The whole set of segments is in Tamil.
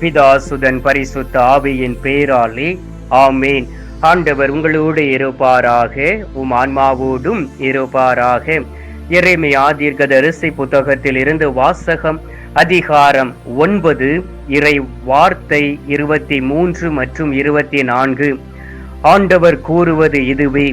பிதாசுதன் பரிசுத்த ஆவியின் பேராலே ஆமேன். ஆண்டவர் உங்களோடு இருப்பாராக உம் ஆன்மாவோடும் இருப்பாராக. இறைமை தீர்க்கதரிசி புத்தகத்தில் இருந்து வாசகம் அதிகாரம் ஒன்பது இறை வார்த்தை இருபத்தி மூன்று மற்றும் இருபத்தி நான்கு. ஆண்டவர் கூறுவது இதுவே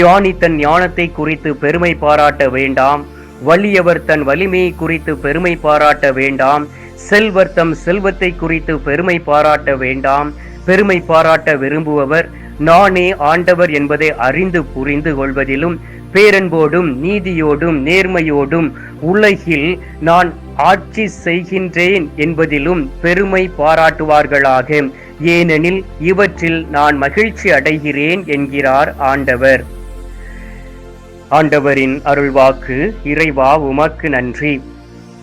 ஞானி தன் ஞானத்தை குறித்து பெருமை பாராட்ட வேண்டாம் வலியவர் தன் வலிமையை குறித்து பெருமை பாராட்ட வேண்டாம் செல்வர் தம் செல்வத்தை குறித்து பெருமை பாராட்ட வேண்டாம். பெருமை பாராட்ட விரும்புபவர் நானே ஆண்டவர் என்பதை அறிந்து புரிந்து கொள்வதிலும் பேரன்போடும் நீதியோடும் நேர்மையோடும் உலகில் நான் ஆட்சி செய்கின்றேன் என்பதிலும் பெருமை பாராட்டுவார்களாக. ஏனெனில் இவற்றில் நான் மகிழ்ச்சி அடைகிறேன் என்கிறார் ஆண்டவர். ஆண்டவரின் அருள்வாக்கு இறைவா உமக்கு நன்றி.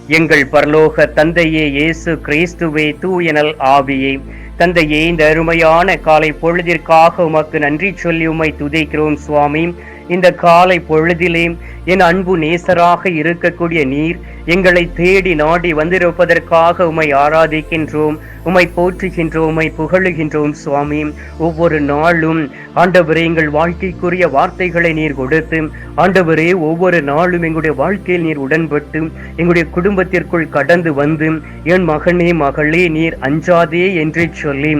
எங்கள் பரலோக தந்தையே இயேசு கிறிஸ்துவே தூயனல் ஆவியே. தந்தையே இந்த அருமையான காலை பொழுதிற்காக உமக்கு நன்றி சொல்லி உமை துதைக்கிறோம் சுவாமி. இந்த காலை பொழுதிலே என் அன்பு நேசராக இருக்கக்கூடிய நீர் எங்களை தேடி நாடி வந்திருப்பதற்காக உம்மை ஆராதிக்கின்றோம் உம்மை போற்றுகின்றோம் உமை புகழுகின்றோம் சுவாமி. ஒவ்வொரு நாளும் ஆண்டவரே எங்கள் வாழ்க்கைக்குரிய வார்த்தைகளை நீர் கொடுத்து ஆண்டவரே ஒவ்வொரு நாளும் எங்களுடைய வாழ்க்கையில் நீர் உடன்பட்டு எங்களுடைய குடும்பத்திற்குள் கடந்து வந்து என் மகனே மகளே நீர் அஞ்சாதே என்று சொல்லி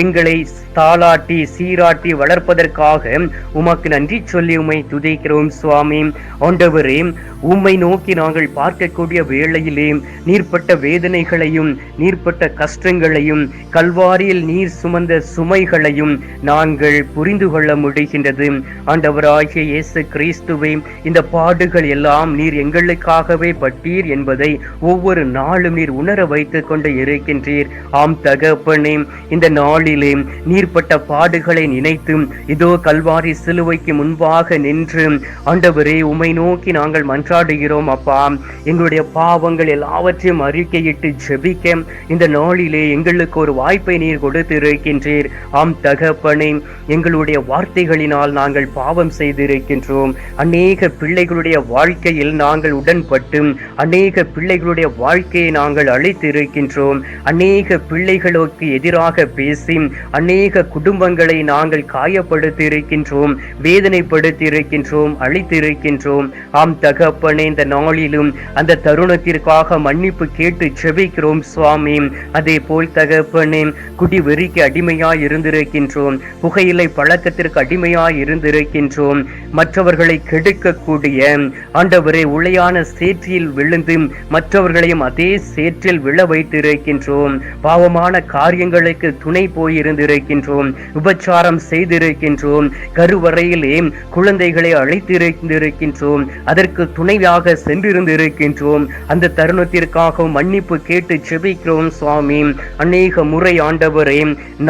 எங்களை தாளாட்டி சீராட்டி வளர்ப்பதற்காக உமக்கு நன்றி சொல்லி உம்மை துதிக்கிறோம் சுவாமி. ஆண்டவரே உம்மை நோக்கி நாங்கள் பார்க்கக்கூடிய வேளையிலே நீர்ப்பட்ட வேதனைகளையும் நீர்ப்பட்ட கஷ்டங்களையும் கல்வாரியில் நீர் சுமந்த சுமைகளையும் நாங்கள் புரிந்து கொள்ள முடிகின்றது. ஆண்டவராகிய இயேசு கிறிஸ்துவை இந்த பாடுகள் எல்லாம் நீர் எங்களுக்காகவே பட்டீர் என்பதை ஒவ்வொரு நாளும் நீர் உணர வைத்துக் கொண்டு இருக்கின்றீர். ஆம் தகப்பனே இந்த நாளிலே நீர்ப்பட்ட பாடுகளை நினைத்து இதோ கல்வாரி சிலுவைக்கு முன்பாக நின்று ஆண்டவரே உமை நோக்கி நாங்கள் மன்றாடுகிறோம் அப்பா. எங்களுடைய பாவங்கள் எல்லாவற்றையும் அறிக்கையிட்டு ஜெபிக்க இந்த நாளிலே எங்களுக்கு ஒரு வாய்ப்பை நீர் கொடுத்திருக்கின்றீர். ஆம் தகப்பனே எங்களுடைய வார்த்தைகளினால் நாங்கள் பாவம் செய்திருக்கின்றோம். அநேக பிள்ளைகளுடைய வாழ்க்கையில் நாங்கள் உடன்பட்டு அநேக பிள்ளைகளுடைய வாழ்க்கையை நாங்கள் அழித்திருக்கின்றோம். அநேக பிள்ளைகளுக்கு எதிராக பேசி அநேக குடும்பங்களை நாங்கள் காயப்படுத்தி இருக்கின்றோம் வேதனைப்படுத்தி இருக்கின்றோம் அழித்திருக்கின்றோம். ஆம் தகப்பனே இந்த நாளிலும் அந்த தருணத்திற்காக மன்னிப்பு கேட்டு செபிக்கிறோம் சுவாமி. அதே போல் தகப்பனே குடி வெறிக்கு அடிமையாய் இருந்திருக்கின்றோம். புகையிலை பழக்கத்திற்கு அடிமையாய் இருந்திருக்கின்றோம். மற்றவர்களை கெடுக்கக்கூடிய ஆண்டவரே உளையான சேற்றில் விழுந்து மற்றவர்களையும் அதே சேற்றில் விழ வைத்திருக்கின்றோம். பாவமான காரியங்களுக்கு துணை போயிருந்திருக்கின்றோம். விபச்சாரம் செய்திருக்கின்றோம். கருவறையிலே குழந்தைகளை இருக்கின்றோம் அதற்கு துணையாக சென்றிருந்து இருக்கின்றோம் அந்த தருணத்திற்காக மன்னிப்பு கேட்டு செபிக்கிறோம் சுவாமி. அநேக முறை ஆண்டவரே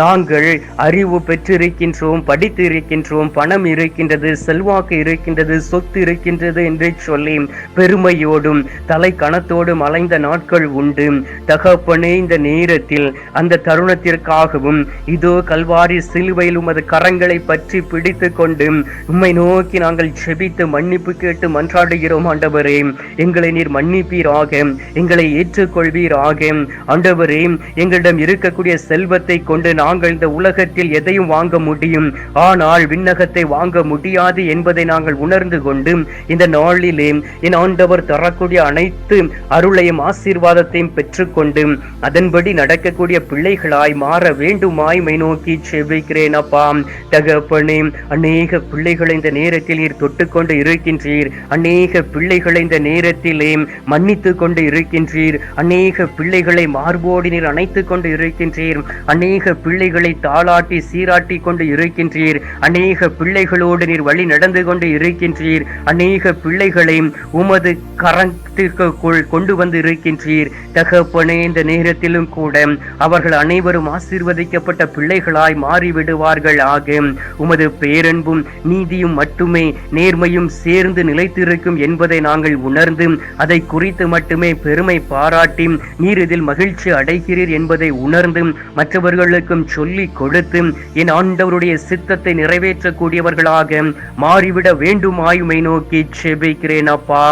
நாங்கள் அறிவு பெற்றிருக்கின்றோம் படித்து இருக்கின்றோம் பணம் இருக்கின்றது செல்வாக்கு இருக்கின்றது சொத்து இருக்கின்றது என்று சொல்லி பெருமையோடும் தலை கணத்தோடும் அலைந்த நாட்கள் உண்டு. தகப்பனே இந்த நேரத்தில் அந்த தருணத்திற்காகவும் இதோ கல்வாரி சிலுவையில் உமது கரங்களை பற்றி பிடித்து கொண்டு உம்மை நோக்கி நாங்கள் செபித்து மன்னிப்பு கேட்டு மன்றாடுகிறோம் ஆண்டவரே. எங்களை நீர் மன்னிப்பீராக. எங்களை ஏற்றுக்கொள்வீராக. ஆண்டவரே எங்களிடம் இருக்கக்கூடிய செல்வத்தை கொண்டு நாங்கள் இந்த உலகத்தில் எதையும் வாங்க முடியும். ஆனால் விண்ணகத்தை வாங்க முடியாது என்பதை நாங்கள் உணர்ந்து கொண்டு இந்த நாளிலே என் ஆண்டவர் தரக்கூடிய அனைத்து அருளையும் ஆசீர்வாதத்தையும் பெற்றுக்கொண்டு அதன்படி நடக்கக்கூடிய பிள்ளைகளாய் மாற வேண்டுமாய் மை நோக்கி செவிக்கிறேன் அப்பா. தகப்பனே அநேக பிள்ளைகளை இந்த நேரத்தில் நீர் தொட்டுக்கொண்டு இருக்கின்றீர். அநேக பிள்ளைகளை இந்த நேரத்திலே மன்னித்து கொண்டு இருக்கின்றீர். அநேக பிள்ளைகளை மார்போடி நீர் அணைத்து கொண்டு இருக்கின்றீர். அநேக பிள்ளைகளை தாளாட்டி சீராட்டி கொண்டு இருக்கின்றீர். அநேக பிள்ளைகளோடு நீர் வழி நடந்து கொண்டு இருக்கின்றீர். அநேக பிள்ளைகளை உமது கரத்திற்குள் கொண்டு வந்து இருக்கின்றீர். தகப்பனே இந்த நேரத்திலும் கூட அவர்கள் அனைவரும் ஆசீர்வதிக்கப்பட்ட பிள்ளைகளாய் மாறிவிடுவார்கள் ஆகும் உமது பேரன்பும் நீதியும் மட்டுமே நேர்மையும் சேர்ந்து நிலை நிலைத்திருக்கும் என்பதை நாங்கள் உணர்ந்து அதை குறித்து மட்டுமே பெருமை பாராட்டி நீர் இதில் மகிழ்ச்சி அடைகிறீர் என்பதை உணர்ந்து மற்றவர்களுக்கும் சொல்லி கொடுத்து என் ஆண்டவருடைய சித்தத்தை நிறைவேற்றக்கூடியவர்களாக மாறிவிட வேண்டுமாயுமை நோக்கி செபிக்கிறேன் அப்பா.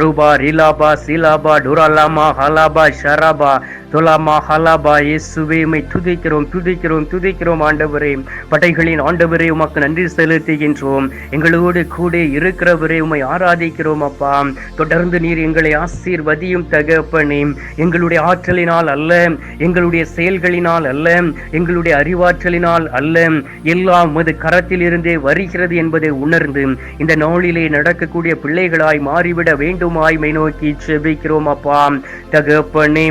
ரூபா ரிலாபா சிலாபா டுராலாமா ஹலாபா ஷராபா தொலாமா ஹலாபா இயேசுவே உமை துதிக்கிறோம் துதிக்கிறோம் துதிக்கிறோம் ஆண்டவரே. படைகளின் ஆண்டவரே உமக்கு நன்றி செலுத்துகின்றோம். எங்களோடு கூட இருக்கிறவரே உம்மை ஆராதிக்கிறோம் அப்பா. தொடர்ந்து நீர் எங்களை ஆசீர்வதியும் தகப்பனே. எங்களுடைய ஆற்றலினால் அல்ல எங்களுடைய செயல்களினால் அல்ல எங்களுடைய அறிவாற்றலினால் அல்ல. எல்லாம் உமது கரத்திலிருந்தே வருகிறது என்பதை உணர்ந்து இந்த நாளிலே நடக்கக்கூடிய பிள்ளைகளாய் மாறிவிட வேண்டுமாய் மை நோக்கி செபிக்கிறோம் அப்பா. தகப்பனே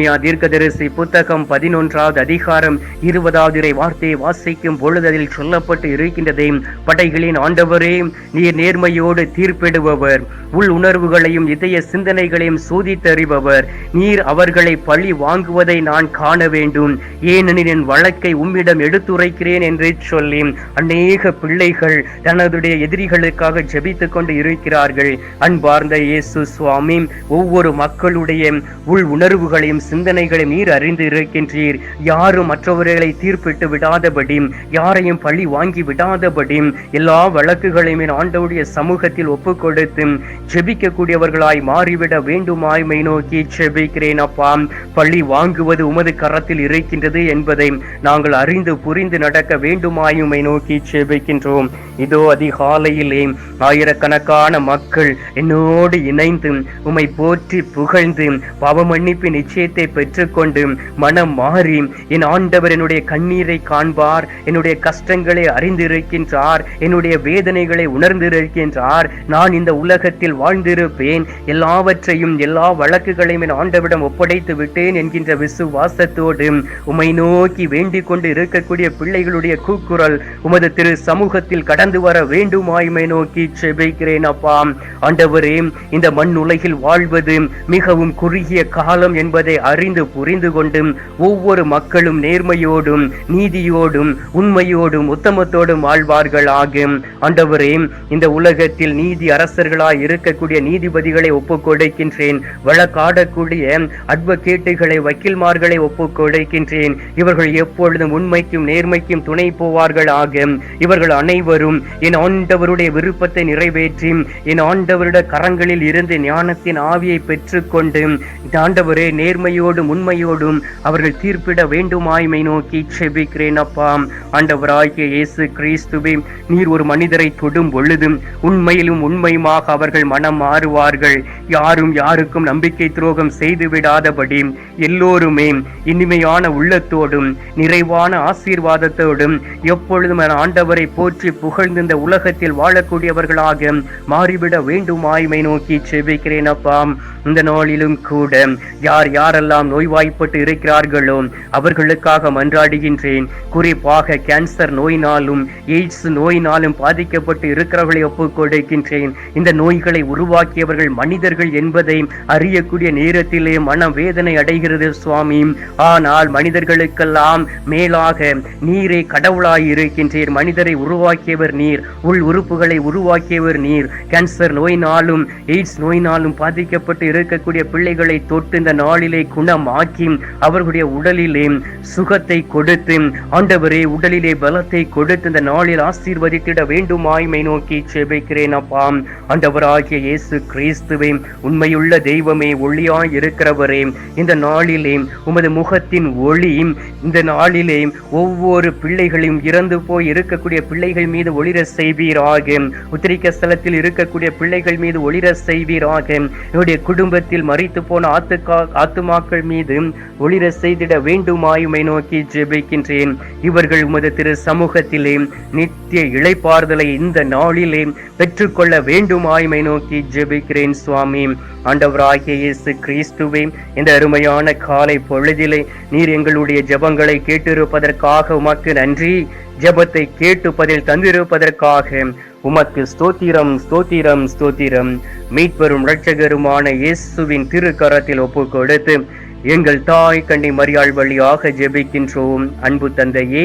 எரேமியா தீர்க்கதரிசி புத்தகம் பதினொன்றாவது அதிகாரம் இருபதாவது இறை வார்த்தையை வாசிக்கும் பொழுது அதில் சொல்லப்பட்டு இருக்கின்றதே படைகளின் ஆண்டவரே நீர் நேர்மையோடு தீர்ப்பிடுபவர். உள் உணர்வுகளையும் இதய சிந்தனைகளையும் சோதித்தறிபவர். நீர் அவர்களை பழி வாங்குவதை நான் காண வேண்டும். ஏனெனில் என் வழக்கை உம்மிடம் எடுத்துரைக்கிறேன் என்று சொல்லி அநேக பிள்ளைகள் தனதுடைய எதிரிகளுக்காக ஜெபித்துக் கொண்டு இருக்கிறார்கள். அன்பார்ந்த இயேசு சுவாமி ஒவ்வொரு மக்களுடைய உள் உணர்வுகளையும் சிந்தனைகளை நீர் அறிந்து இருக்கின்றீர். யாரும் மற்றவர்களை தீர்ப்பிட்டு விடாதபடி யாரையும் பழி வாங்கி விடாதபடி எல்லா வழக்குகளையும் ஆண்டவுடைய சமூகத்தில் ஒப்பு கொடுத்து ஜெபிக்கக்கூடியவர்களாய் மாறிவிட வேண்டுமாய் மை நோக்கி ஜெபிக்கிறேன் அப்பா. பழி வாங்குவது உமது கரத்தில் இருக்கின்றது என்பதை நாங்கள் அறிந்து புரிந்து நடக்க வேண்டுமாயுமை நோக்கி ஜெபிக்கின்றோம் இதோ அதிகாலையிலே ஆயிரக்கணக்கான மக்கள் என்னோடு இணைந்து உமை போற்றி புகழ்ந்து பாவமன்னிப்பு நிச்சயத்தை பெற்றுக்கொண்டு மனம் மாறி என் ஆண்டவர் என்னுடைய கண்ணீரை காண்பார் என்னுடைய கஷ்டங்களை அறிந்திருக்கின்றார் என்னுடைய வேதனைகளை உணர்ந்திருக்கின்றார். நான் இந்த உலகத்தில் வாழ்ந்திருப்பேன். எல்லாவற்றையும் எல்லா வழக்குகளையும் என் ஆண்டவிடம் ஒப்படைத்து விட்டேன் என்கின்ற விசுவாசத்தோடு உமை நோக்கி வேண்டிக் கொண்டு இருக்கக்கூடிய பிள்ளைகளுடைய கூக்குரல் உமது திரு சமூகத்தில் கடந்து வர வேண்டுமாய்மை நோக்கி செபிக்கிறேன் அப்பா. ஆண்டவரே இந்த மண் உலகில் வாழ்வது மிகவும் குறுகிய காலம் என்பதை அறிந்து புரிந்து கொண்டு ஒவ்வொரு மக்களும் நேர்மையோடும் நீதியோடும் உண்மையோடும் உத்தமத்தோடும் வாழ்வார்கள் ஆகும் ஆண்டவரே இந்த உலகத்தில் நீதி அரசர்களாய் இருக்கக்கூடிய நீதிபதிகளை ஒப்புக்கொடுக்கின்றேன். வழக்காடக்கூடிய அட்வொகேட்டுகளை வக்கீல்மார்களை ஒப்புக்கொடுக்கின்றேன். இவர்கள் எப்பொழுதும் உண்மைக்கும் நேர்மைக்கும் துணை போவார்கள் ஆகும் இவர்கள் அனைவரும் என் ஆண்டவருடைய விருப்பத்தை நிறைவேற்றி என் ஆண்டவருடைய கரங்களில் இருந்து ஞானத்தின் ஆவியை பெற்றுக்கொண்டு ஆண்டவரே நேர்மையோடும் உண்மையோடும் அவர்கள் தீர்ப்பிட வேண்டுமாய்மை நோக்கி செபிக்கிறேன் அப்பா. ஆண்டவராகிய இயேசு கிறிஸ்துவே நீர் ஒரு மனிதரை தொடும் பொழுதும் உண்மையிலும் உண்மையுமாக அவர்கள் மனம் மாறுவார்கள். யாரும் யாருக்கும் நம்பிக்கை துரோகம் செய்து விடாதபடி எல்லோருமே இனிமையான உள்ளத்தோடும் நிறைவான ஆசீர்வாதத்தோடும் எப்பொழுதும் ஆண்டவரை போற்றி புகழ்ந்து இந்த உலகத்தில் வாழக்கூடியவர்களாக மாறிவிட வேண்டுமாய்மை நோக்கி செபிக்கிறேன் அப்பா. இந்த நாளிலும் கூட யார் யாரெல்லாம் நோய்வாய்ப்பட்டு இருக்கிறார்களோ அவர்களுக்காக மன்றாடுகின்றேன். குறிப்பாக கேன்சர் நோயினாலும் எய்ட்ஸ் நோயினாலும் பாதிக்கப்பட்டு இருக்கிறவர்களை ஒப்புக்கொடுக்கின்றேன் இந்த நோய்களை உருவாக்கியவர்கள் மனிதர்கள் என்பதை அறியக்கூடிய நேரத்திலே மன வேதனை அடைகிறது சுவாமி. ஆனால் மனிதர்களுக்கெல்லாம் மேலாக நீரே கடவுளாய் இருக்கின்றீர். மனிதரை உருவாக்கியவர் நீர் உள் உறுப்புகளை உருவாக்கியவர் நீர். கேன்சர் நோயினாலும் எய்ட்ஸ் நோயினாலும் பாதிக்கப்பட்டு இருக்கக்கூடிய பிள்ளைகளை தொட்டு இந்த நாளிலே குணமாக்கி அவர்களுடைய உடலிலே சுகத்தை கொடுத்து ஆண்டவரே உடலிலே பலத்தை கொடுத்து இந்த நாளில் ஆசீர்வதித்திட வேண்டுமாய்மை நோக்கி செபிக்கிறேன் அப்பா. ஆண்டவராகிய இயேசு கிறிஸ்துவே உண்மையுள்ள தெய்வமே ஒளியாய் இருக்கிறவரே இந்த நாளிலே உமது முகத்தின் ஒளி இந்த நாளிலே ஒவ்வொரு பிள்ளைகளையும் இறந்து போய் இருக்கக்கூடிய பிள்ளைகள் மீது ஒளிர செய்வீராக. உத்திரிக்க ஸ்தலத்தில் இருக்கக்கூடிய பிள்ளைகள் மீது ஒளிர செய்வீராக. என்னுடைய குடும்பத்தில் மறித்து போன ஆத்துக்கா ஆத்துமாக்கள் மீது ஒளிர செய்திட வேண்டுமாயுமை நோக்கி ஜெபிக்கின்றேன். இவர்கள் உமது திரு சமூகத்திலே நித்திய இழைப்பார்தலை இந்த நாளிலே பெற்றுக்கொள்ள வேண்டுமாயுமை நோக்கி ஜெபிக்கிறேன் சுவாமி. ஆண்டவராகிய இயேசு கிறிஸ்துவே இந்த அருமையான காலை பொழுதிலே நீர் எங்களுடைய ஜபங்களை கேட்டிருப்பதற்காக உமக்கு நன்றி. ஜெபத்தை கேட்டு பதில் தந்திருப்பதற்காக உமக்கு ஸ்தோத்திரம் ஸ்தோத்திரம் ஸ்தோத்திரம். மீட்பெரும் இரட்சகருமான இயேசுவின் திருக்கரத்தில் ஒப்பு கொடுத்து எங்கள் தாய் கண்ணி மரியாள் வழியாக ஜெபிக்கின்றோம். அன்பு தந்தையே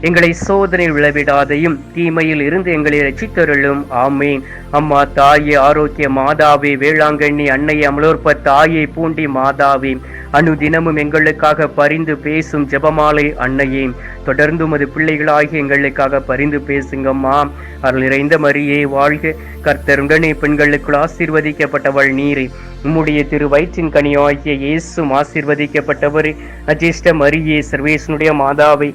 எங்களை சோதனை விளைவிடாதையும் தீமையில் இருந்து எங்களை ரசித்தருளும் ஆமேன். அம்மா தாயே ஆரோக்கிய மாதாவே வேளாங்கண்ணி அன்னை அமலோற்ப தாயை பூண்டி மாதாவே. அனுதினமும் எங்களுக்காக பரிந்து பேசும் ஜெபமாலை அன்னையே. தொடர்ந்து உமது பிள்ளைகளாகி எங்களுக்காக பரிந்து பேசுங்கம்மா. அருள் நிறைந்த மரியே வாழ்க. கர்த்தருடனே பெண்களுக்குள் ஆசீர்வதிக்கப்பட்டவள் நீரை. உம்முடைய திரு வயிற்றின் கனியாகிய இயேசும் ஆசீர்வதிக்கப்பட்டவர். அஜிஷ்ட மரியே சர்வேசனுடைய மாதாவை.